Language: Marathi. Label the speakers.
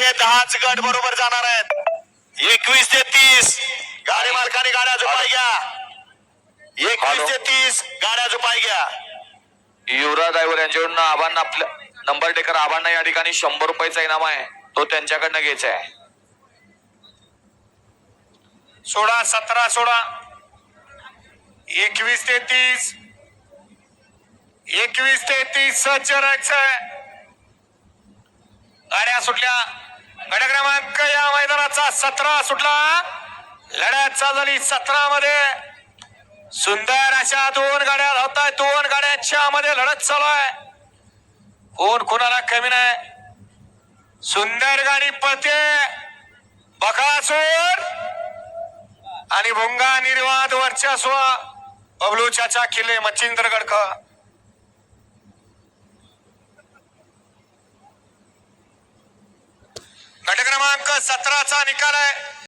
Speaker 1: हे दहाच गट बरोबर जाणार आहेत. एकवीस ते तीस. गाडी मालकाने गाड्या झुपाय घ्या. एकवीस ते तीस गाड्या झुपाय घ्या.
Speaker 2: युवराज ड्रायव्हर यांच्याकडून आबांना आपल्या नंबर टेकर आबांना या ठिकाणी शंभर रुपयाचा इनाम आहे. तो त्यांच्याकडनं घ्यायचा आहे.
Speaker 1: सोळा सतरा सोळा एकवीस ते तीस. एकवीस ते तीस सज्ज राहायचंय गाड्या सुटल्या. गाड्या क्रमांक या मैदानाचा सतरा सुटला. लढ्यात चालली सतरा मध्ये सुंदर अशा दोन गाड्या होत आहेत दोन गाड्यांच्या मध्ये लढत चालू आहे. कोण कोणाला कमी नाही. सुंदर गाडी पळते. बकासूर आणि भोंगा निर्वाद वर्चस्व बबलू चाचा किल्ले मच्छिंद्र गट क्रमांक सतराचा निकाल आहे.